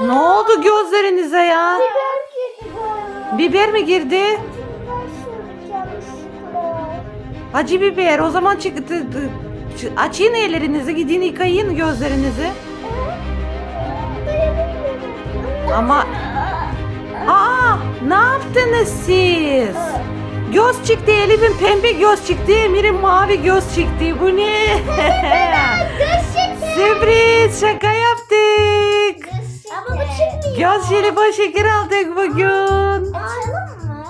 Ne oldu gözlerinize ya? Biber mi girdi? Acı biber. O zaman çık, t- t- ç- açın ellerinizi, gidin yıkayın gözlerinizi. Ama aa ne yaptınız siz? Göz çıktı Elif'in pembe göz çıktı, Emir'in mavi göz çıktı. Bu ne? Sürpriz şaka yaptık. Göz jelibon şeker aldık bugün. Açalım mı?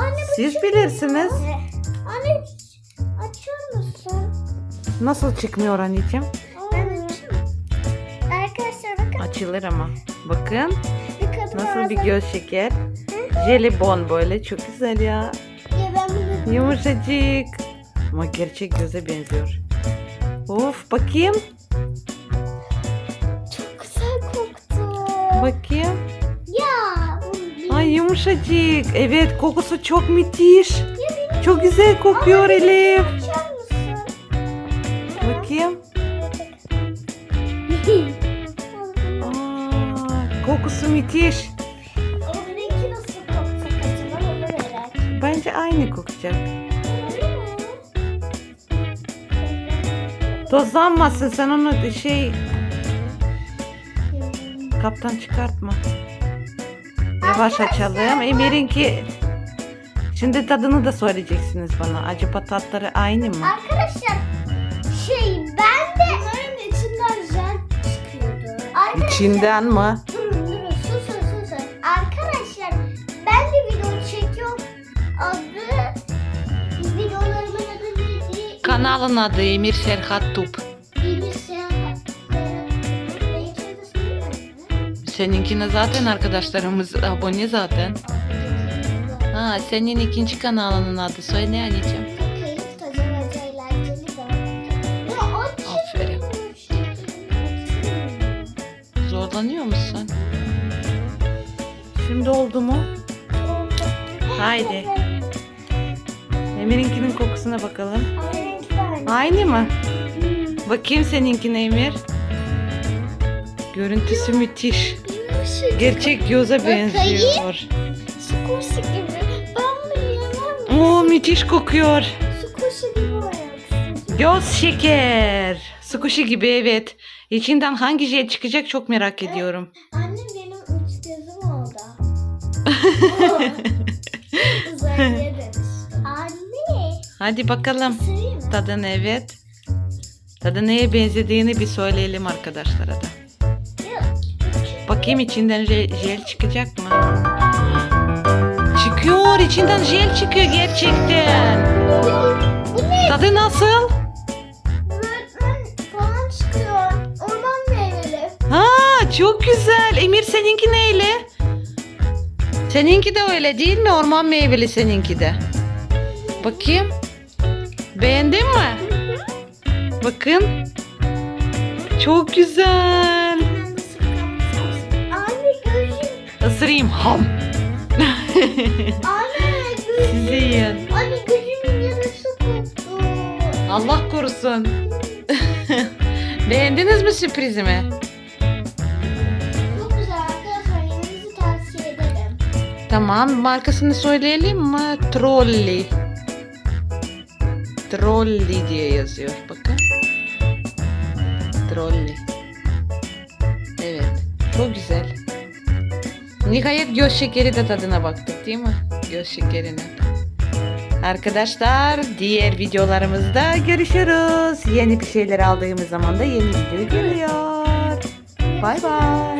Anne bu Siz çıkmıyor. bilirsiniz. Anne açıyor musun? Nasıl çıkmıyor anneciğim? Ben. Arkadaşlar bakın Açılır ama. Bakın bir kadın nasıl bir göz şeker. Jelibon böyle çok güzel ya. Ya ben bunu Yumuşacık. Ama gerçek göze benziyor. Of bakayım. Bakayım. Ya. Ay yumuşacık. Evet kokusu çok müthiş. Çok güzel kokuyor Elif. Bakayım. Aa, kokusu müthiş. Bence aynı kokacak. Tozlanmasın sen onu şey kaptan çıkartma. Yavaş açalım. Emir'inki Şimdi tadını da söyleyeceksiniz bana. Acı patatları aynı mı? Arkadaşlar şey ben de bunların içinden jel çıkıyordu. Arkadaşlar İçinden mi? durun durun susun susun. Arkadaşlar ben de video çekiyorum. Adı videolarımın adı neydi? Kanalın adı Emir Serhat Tup. Seninkine zaten arkadaşlarımız abone zaten. Ha senin ikinci kanalının adı söyle anneciğim. Keyif tadı ve Aferin. Zorlanıyor musun? Şimdi oldu mu? Haydi. Emir'inkinin kokusuna bakalım. Aynı mı? Bakayım seninkine Emir. Görüntüsü müthiş. Gerçek göze benziyor. Squishy gibi. Ben bunu yemem. Oo müthiş kokuyor. Squishy gibi olmak Göz şeker. Sukuşi gibi evet. İçinden hangi jel çıkacak çok merak ediyorum. Annem benim üç gözüm oldu. Uzaylıya dönüştü. Anne. Hadi bakalım. Mı? Tadını evet. Tadı neye benzediğini bir söyleyelim arkadaşlara da. Bakayım içinden jel, jel çıkacak mı? Çıkıyor. içinden jel çıkıyor gerçekten. Bu ne? Tadı nasıl? Öğretmen falan çıkıyor. Orman meyveli. Ha çok güzel. Emir seninki neyle? Seninki de öyle değil mi? Orman meyveli seninki de. Bakayım. Beğendin mi? Bakın. Çok güzel. Gözüm. Isırayım. Ham. Anne gözüm. Size yiyin. Anne gözümün yarısı koptu. Allah korusun. Beğendiniz mi sürprizimi? Çok güzel arkadaşlar. Yemenizi tavsiye ederim. Tamam. Markasını söyleyelim mi? Trolli. Trolli diye yazıyor. Bakın. Trolli. Evet. Çok güzel. Nihayet göz şekeri de tadına baktık değil mi? Göz şekerine. Arkadaşlar diğer videolarımızda görüşürüz. Yeni bir şeyler aldığımız zaman da yeni video geliyor. Bay bay.